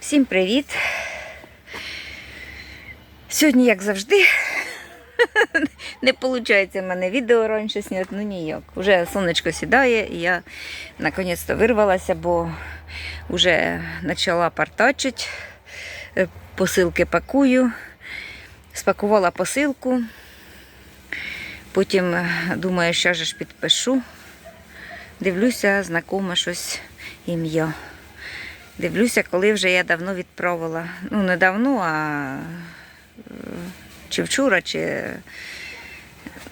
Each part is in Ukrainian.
Всім привіт! Сьогодні, як завжди, не виходить в мене відео раніше зняти, ну ніяк. Уже сонечко сідає, і я наконець-то вирвалася, бо вже почала партачити, Е, посилки пакую, спакувала посилку, потім е, думаю, що ж підпишу. Дивлюся, знакоме щось ім'я. Дивлюся, коли вже я давно відправила. Ну, не давно, а е, чи вчора, чи.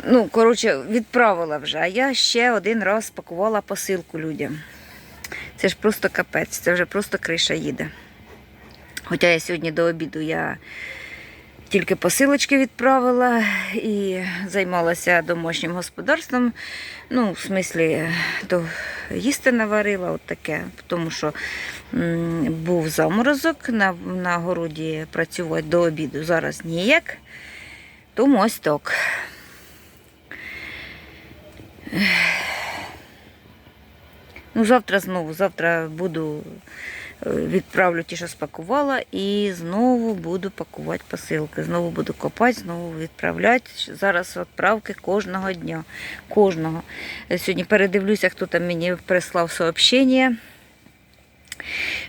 Ну, коротше, відправила вже. А я ще один раз пакувала посилку людям. Це ж просто капець, це вже просто криша їде. Хоча я сьогодні до обіду я тільки посилочки відправила і займалася домашнім господарством. Ну, в смислі, то їсти наварила, от таке, тому що був заморозок на, на городі працювати до обіду. Зараз ніяк. Тому ось так. Ну, завтра знову, завтра буду відправлю ті, що спакувала, і знову буду пакувати посилки. Знову буду копати, знову відправляти. Зараз відправки кожного дня. Кожного. Сьогодні передивлюся, хто там мені прислав сообщення.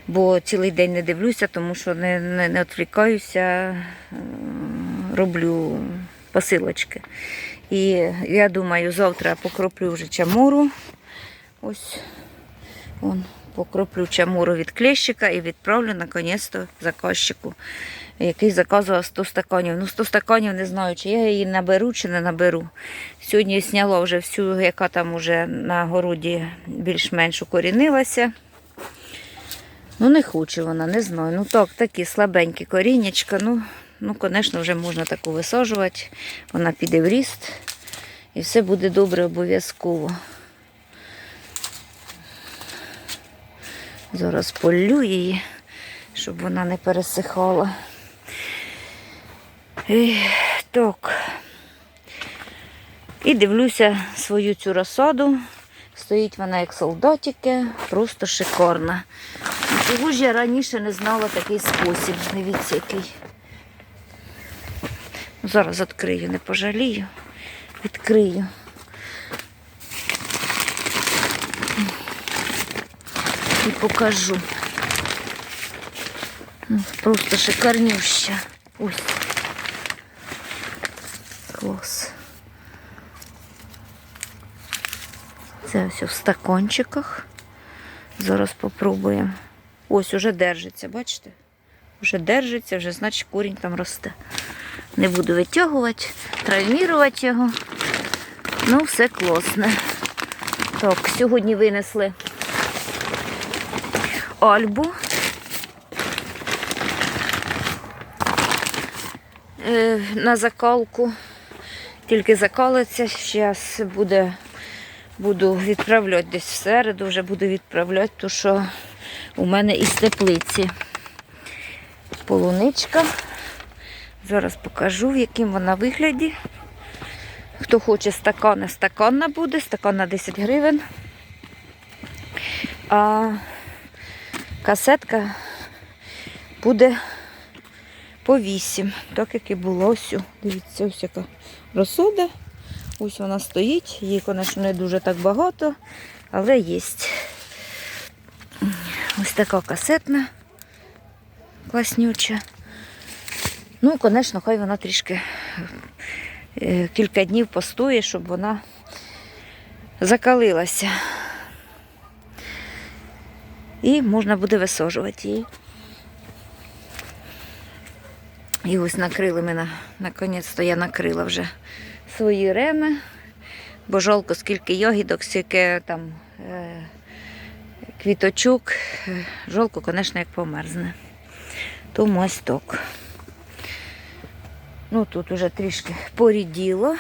Бо цілий день не дивлюся, тому що не, не, не відвлікаюся, роблю посилочки. І я думаю, завтра покроплю вже чамуру. Ось Вон, покроплю чамуру від клещика і відправлю наконець-то заказчику, який заказував 100 стаканів. Ну, 100 стаканів не знаю, чи я її наберу, чи не наберу. Сьогодні зняла вже всю, яка там уже на городі більш-менш укорінилася. Ну, не хоче вона, не знаю. Ну так, такі слабенькі коріннячка. Ну, ну, звісно, вже можна таку висаджувати. Вона піде в ріст. І все буде добре обов'язково. Зараз полю її, щоб вона не пересихала. І, так. І дивлюся свою цю розсаду. Стоїть вона як солдатики, просто шикарна. Чого ж я раніше не знала такий спосіб. Дивіться, який. Зараз відкрию, не пожалію. Відкрию. І покажу. Ну, Просто шикарнюща. Ось. Клас. Це все в стакончиках. Зараз попробуємо. Ось уже держиться, бачите? Вже держиться, вже значить корінь там росте. Не буду витягувати, травмірувати його. Ну, все класне. Так, сьогодні винесли Альбу. Е, на закалку. Тільки закалиться, зараз буде, буду відправляти десь в середу, вже буду відправляти, тому що у мене із теплиці полуничка. Зараз покажу, в яким вона вигляді. Хто хоче стакани, стаканна буде, стакан на 10 гривень. А касетка буде по 8, так як і було ось. Дивіться, ось яка розсода. Ось вона стоїть. Її, звісно, не дуже так багато, але є. Ось така касетна, класнюча. Ну, звісно, хай вона трішки е, кілька днів постоїть, щоб вона закалилася. І можна буде висаджувати її. І ось накрили мене, наконець-то я накрила вже свої реми, бо жалко, скільки йогідок, скільки там е, квіточок. Е, Жалко, звісно, як померзне. Тому ось так. Ну, тут уже трішки поріділо,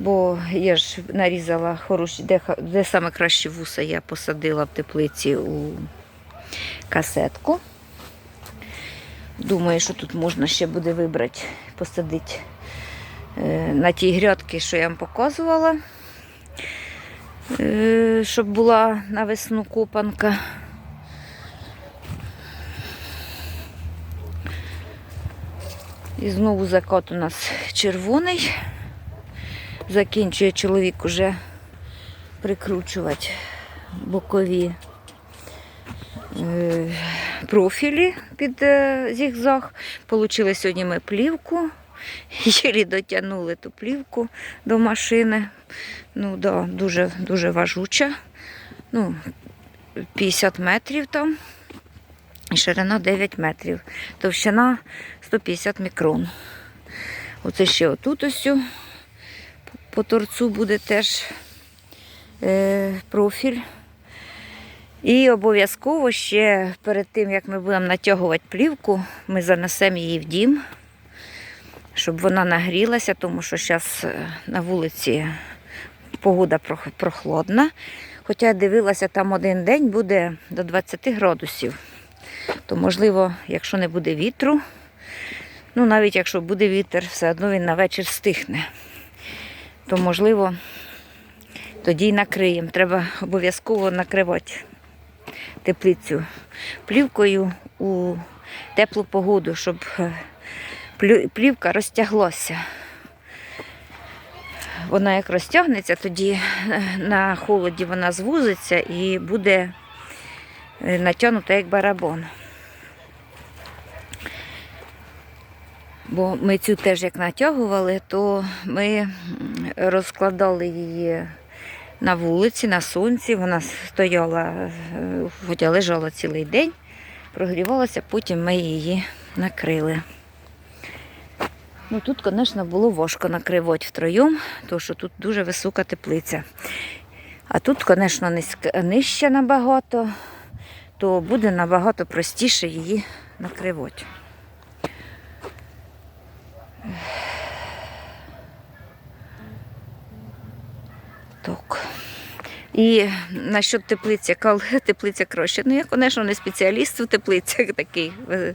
Бо я ж нарізала хороші, де де саме краще вуса я посадила в теплиці у касетку. Думаю, що тут можна ще буде вибрати, посадити е, на тій грядки, що я вам показувала, е, щоб була на весну копанка. І знову закат у нас червоний. Закінчує чоловік уже прикручувати бокові е, профілі під е, зігзаг. Получили сьогодні ми плівку. Єлі дотягнули ту плівку до машини. Ну, да, дуже, дуже важуча. Ну, 50 метрів там. І ширина 9 метрів. Товщина 150 мікрон. Оце ще отут ось по торцу буде теж е, профіль. І обов'язково ще перед тим, як ми будемо натягувати плівку, ми занесемо її в дім, щоб вона нагрілася, тому що зараз на вулиці погода прох- прохолодна. Хоча я дивилася, там один день буде до 20 градусів. То, можливо, якщо не буде вітру, ну навіть якщо буде вітер, все одно він на вечір стихне. То, можливо, тоді й накриємо. Треба обов'язково накривати теплицю плівкою у теплу погоду, щоб е, плівка розтяглася. Вона як розтягнеться, тоді е, на холоді вона звузиться і буде е, натягнута як барабан. Бо ми цю теж як натягували, то ми розкладали її на вулиці, на сонці. Вона стояла, хоча лежала цілий день, прогрівалася, потім ми її накрили. Ну тут, звісно, було важко накривати втроєм, тому що тут дуже висока теплиця. А тут, звісно, нижче набагато, то буде набагато простіше її накривати. Так. І насчет теплиці, коли теплиця краще. Ну, я, звісно, не спеціаліст у теплицях такий е,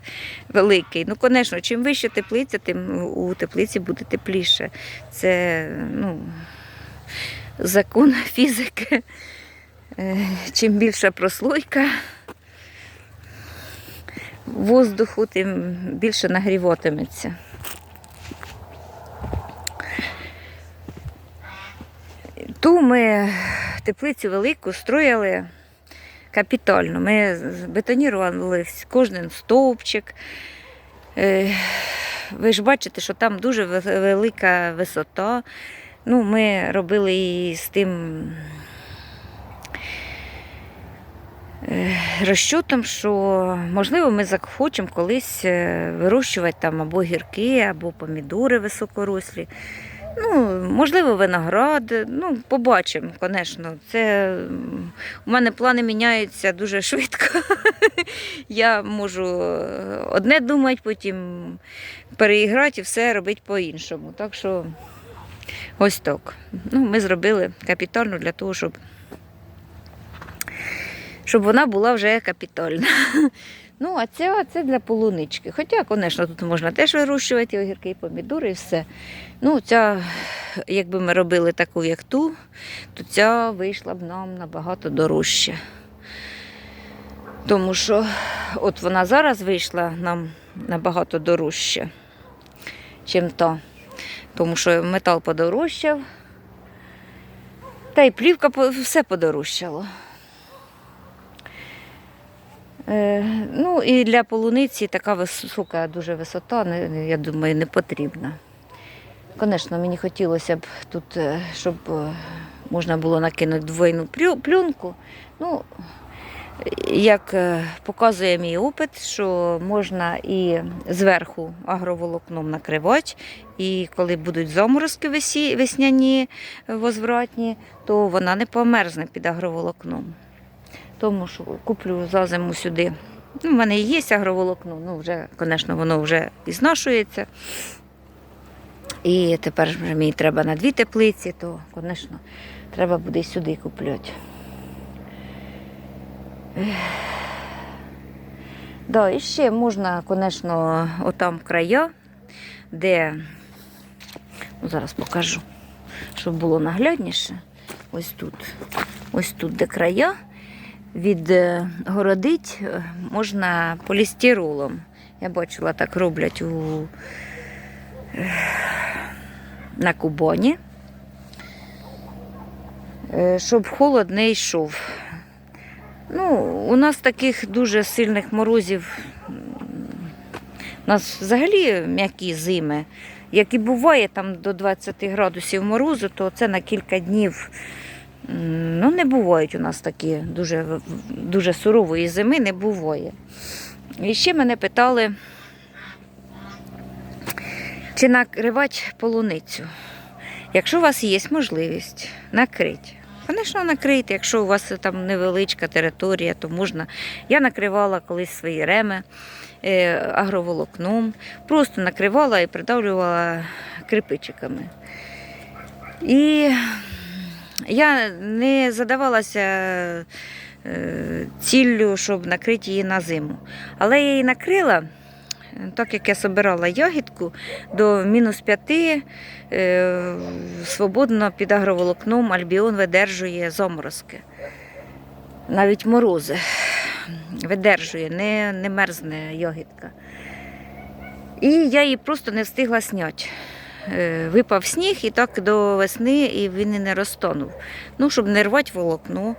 великий. Ну, звісно, чим вище теплиця, тим у теплиці буде тепліше. Це ну, закон фізики. Е, Чим більша прослойка воздуху, тим більше нагріватиметься. Ту ми теплицю велику строїли капітально. Ми бетонірували кожен стовпчик. Е, Ви ж бачите, що там дуже велика висота. Ну, ми робили її з тим е, розчотом, що можливо ми захочемо колись е, вирощувати там або гірки, або помідори високорослі. Ну, можливо, виноград. Ну, побачимо, звісно. Це у мене плани міняються дуже швидко. Я можу е, одне думати, потім переіграти і все робити по-іншому. Так що ось так. Ну, ми зробили капітально для того, щоб, щоб вона була вже капітальна. Ну, а це, це для полунички. Хоча, звісно, тут можна теж вирощувати огірки, і помідори і все. Ну, ця, якби ми робили таку, як ту, то ця вийшла б нам набагато дорожче. Тому що от вона зараз вийшла нам набагато дорожче, чим то. Тому що метал подорожчав, та й плівка все подорожчало. Е, ну і для полуниці така висока дуже висота, я думаю, не потрібна. Звісно, мені хотілося б тут, е, щоб е, можна було накинути двойну плюнку. Ну, як показує мій опит, що можна і зверху агроволокном накривати, і коли будуть заморозки весняні возвратні, то вона не померзне під агроволокном. Тому що куплю за зиму сюди. Ну, в мене і є агроволокно, ну вже, звісно, воно вже і зношується. І тепер вже мені треба на дві теплиці, то, звісно, треба буде сюди купляти. Да, і ще можна, звісно, отам края, де ну, зараз покажу, щоб було наглядніше. Ось тут. Ось тут, де края, відгородить можна полістиролом. Я бачила, так роблять у на кубоні, е, щоб холод не йшов. Ну, у нас таких дуже сильних морозів. У нас взагалі м'які зими. Як і буває там до 20 градусів морозу, то це на кілька днів. Ну, не бувають у нас такі дуже, дуже сурової зими, не буває. І ще мене питали, чи накривати полуницю. Якщо у вас є можливість, накрити. Звісно, накрийте, якщо у вас там невеличка територія, то можна. Я накривала колись свої реми е, агроволокном, просто накривала і придавлювала крипичиками. І я не задавалася е, ціллю, щоб накрити її на зиму. Але я її накрила, так як я собирала ягідку, до мінус 5 е, свободно під агроволокном альбіон видержує заморозки. Навіть морози видержує, не, не мерзне ягідка. І я її просто не встигла зняти. Е, Випав сніг і так до весни і він і не розтонув. Ну, щоб не рвати волокно,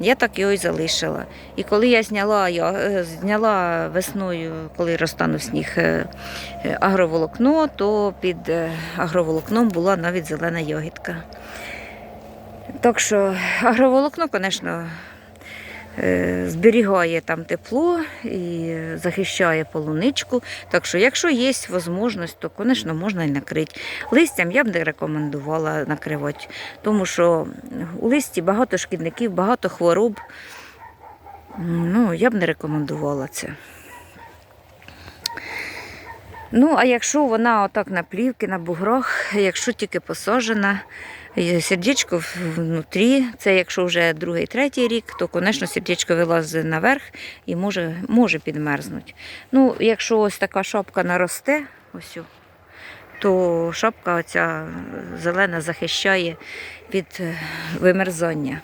я так його і залишила. І коли я зняла, я, е, зняла весною, коли розтанув сніг е, агроволокно, то під агроволокном була навіть зелена ягідка. Так що агроволокно, звісно, зберігає там тепло і захищає полуничку. Так що, якщо є можливість, то, звісно, можна і накрити. Листям я б не рекомендувала накривати, тому що у листі багато шкідників, багато хвороб. Ну, я б не рекомендувала це. Ну, а якщо вона отак на плівки, на буграх, якщо тільки посаджена, і сердечко внутрі, це якщо вже другий, третій рік, то, звісно, сердечко вилазить наверх і може, може підмерзнути. Ну, якщо ось така шапка наросте, ось, то шапка оця зелена захищає від е, вимерзання.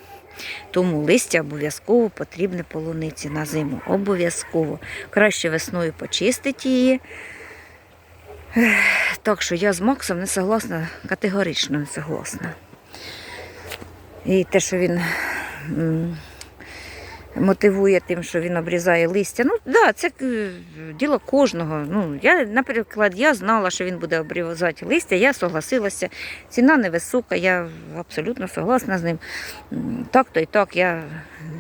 Тому листя обов'язково потрібне полуниці на зиму. Обов'язково. Краще весною почистити її. Так що я з Максом не согласна, категорично не согласна. І те, що він мотивує тим, що він обрізає листя. Ну, да, це е, діло кожного. Ну, я, наприклад, я знала, що він буде обрізати листя, я согласилася. Ціна невисока, я абсолютно согласна з ним. Так то і так, я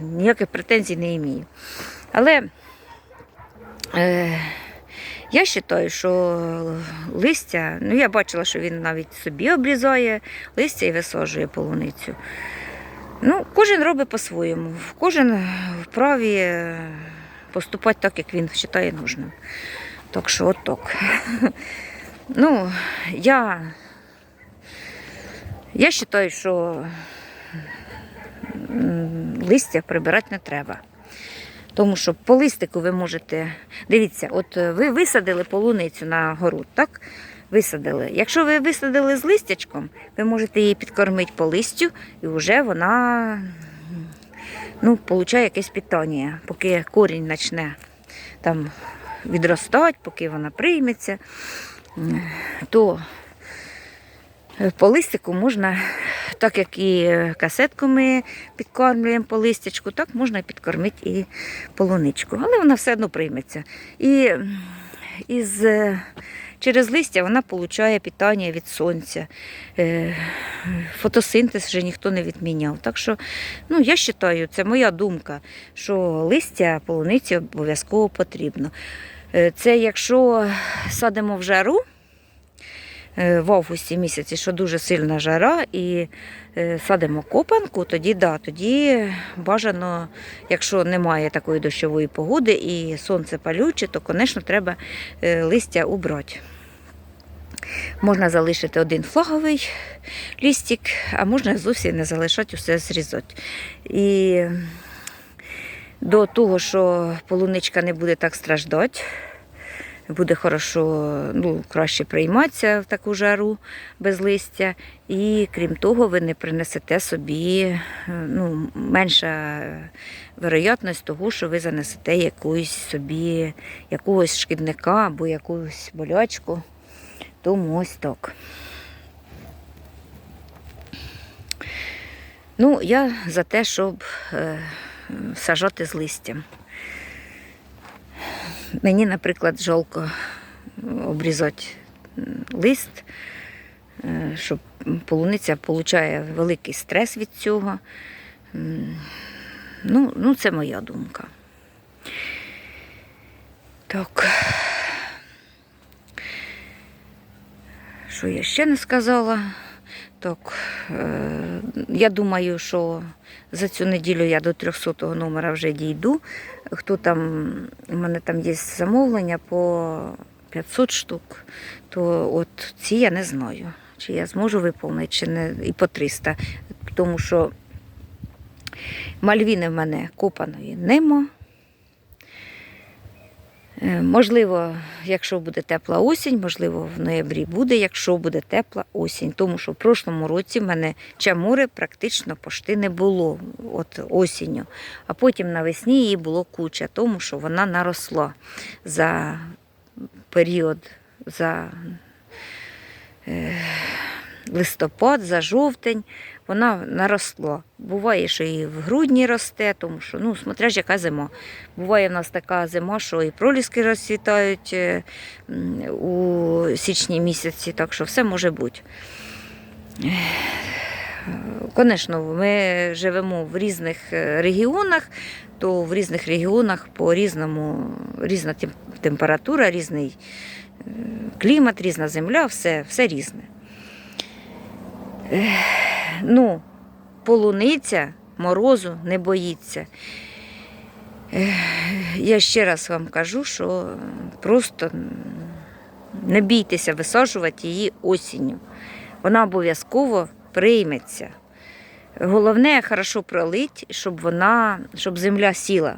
ніяких претензій не маю. Але е, я вважаю, що листя, ну я бачила, що він навіть собі обрізає листя і висаджує полуницю. Ну, кожен робить по-своєму. Кожен вправі поступати так, як він вважає нужним. Так що от так. Ну, я, я вважаю, що листя прибирати не треба. Тому що по листику ви можете. Дивіться, от е, ви висадили полуницю на город, так? Висадили. Якщо ви висадили з листячком, ви можете її підкормити по листю, і вже вона ну, получає якесь питання, поки корінь почне там відростати, поки вона прийметься, то по листику можна, так як і касетку ми підкормлюємо по листячку, так можна підкормити і полуничку. Але вона все одно прийметься. І із, е, через листя вона отримує питання від сонця. Е, Фотосинтез вже ніхто не відміняв. Так що, ну, я вважаю, це моя думка, що листя полуниці обов'язково потрібно. Е, Це якщо садимо в жару, е, в августі місяці, що дуже сильна жара, і е, садимо копанку, тоді да, тоді бажано, якщо немає такої дощової погоди і сонце палюче, то, звісно, треба е, листя убрати. Можна залишити один флаговий лістик, а можна зовсім не залишати, усе зрізати. І до того, що полуничка не буде так страждати, буде хорошо, ну, краще прийматися в таку жару без листя. І крім того, ви не принесете собі е, ну, менша вероятність того, що ви занесете якусь собі якогось шкідника або якусь болячку. Тому ось так. Ну, я за те, щоб е, сажати з листям. Мені, наприклад, жалко обрізати лист, е, щоб полуниця отримує великий стрес від цього. Ну, ну, це моя думка. Так. Що я ще не сказала? Так, е, я думаю, що за цю неділю я до 300 номера вже дійду. Хто там, у мене там є замовлення по 500 штук, то от ці я не знаю, чи я зможу виповнити, чи не, і по 300. Тому що мальвіни в мене копаної нема. Е, Можливо, якщо буде тепла осінь, можливо, в ноябрі буде, якщо буде тепла осінь. Тому що в прошлому році в мене чамури практично пошти не було от осінню. А потім навесні її було куча, тому що вона наросла за період, за е, листопад, за жовтень. Вона наросла. Буває, що і в грудні росте, тому що, ну, смотря ж яка зима. Буває в нас така зима, що і проліски розцвітають е, у січні місяці, так що все може бути. Звісно, ми живемо в різних е, регіонах, то в різних регіонах по різному різна температура, різний е, клімат, різна земля, все, все різне. Ну, полуниця морозу не боїться. Я ще раз вам кажу, що просто не бійтеся висаджувати її осінню. Вона обов'язково прийметься. Головне, хорошо пролить, щоб вона, щоб земля сіла.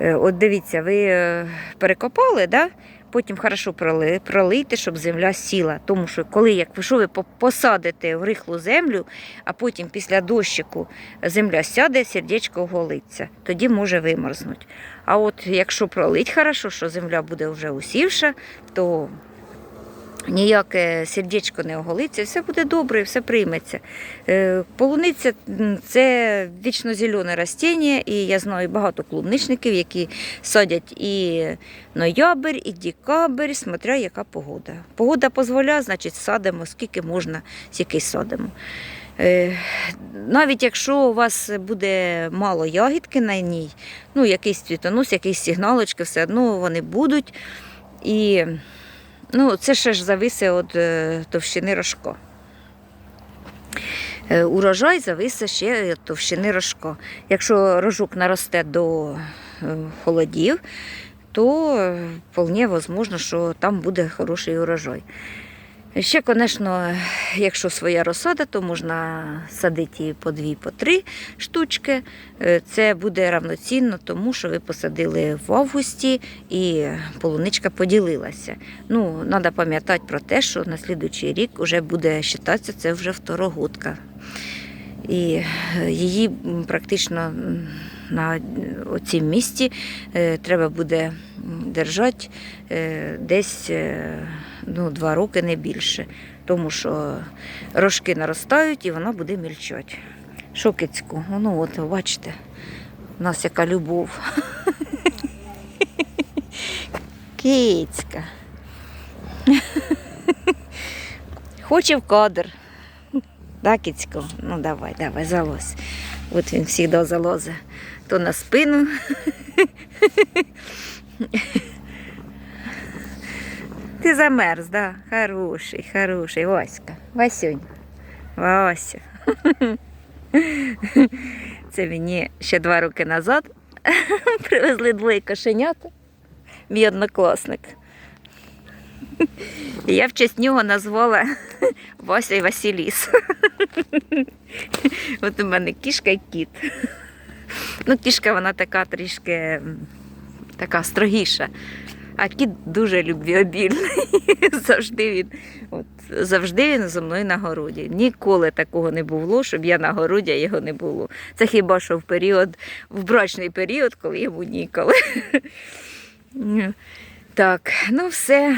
Е, От дивіться, ви е, перекопали, да? Потім хорошо проли, пролийте, щоб земля сіла. Тому що коли, як ви що ви посадите в рихлу землю, а потім після дощику земля сяде, сердечко оголиться, тоді може вимерзнути. А от якщо пролить хорошо, що земля буде вже усівша, то ніяке сердечко не оголиться, все буде добре, все прийметься. Е, Полуниця це вічно зелене растіння, і я знаю багато клубничників, які садять і ноябрь, і декабрь, смотря яка погода. Погода дозволяє, значить садимо, скільки можна, стільки садимо. Е, Навіть якщо у вас буде мало ягідки на ній, ну якийсь цвітонос, якісь сигналочки, все одно вони будуть. І Ну, це ще ж від е, товщини рожка. Е, Урожай зависить ще від товщини рожка. Якщо рожок наросте до е, холодів, то е, вполне можливо, що там буде хороший урожай. Ще, звісно, якщо своя розсада, то можна садити її по дві, по три штучки. Е, Це буде равноцінно тому, що ви посадили в августі і полуничка поділилася. Ну, треба пам'ятати про те, що на слідуючий рік вже буде вважатися, це вже второгодка. І е, її практично на цім місці е, треба буде держати десь ну, два роки, не більше. Тому що рожки наростають і вона буде мільчати. Шокицьку, ну от бачите, у нас яка любов. Кицька. Хоче в кадр. Да, кицько? Ну давай, давай, залазь. От він завжди залозе. То на спину. Ти замерз, да? Хороший, хороший. Васька. Васюнь. Вася. Це мені ще два роки назад привезли двоє кошенят. Мій однокласник. І я в честь нього назвала Вася і Василіс. От у мене кішка і кіт. Ну, кішка вона така трішки така строгіша. А кіт дуже любвіобільний. завжди він, от, завжди він зі мною на городі. Ніколи такого не було, щоб я на городі, а його не було. Це хіба що в період, в брачний період, коли йому ніколи. Так, ну все.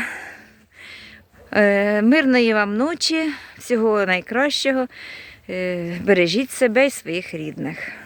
Е, Мирної вам ночі, всього найкращого. Е, Бережіть себе і своїх рідних.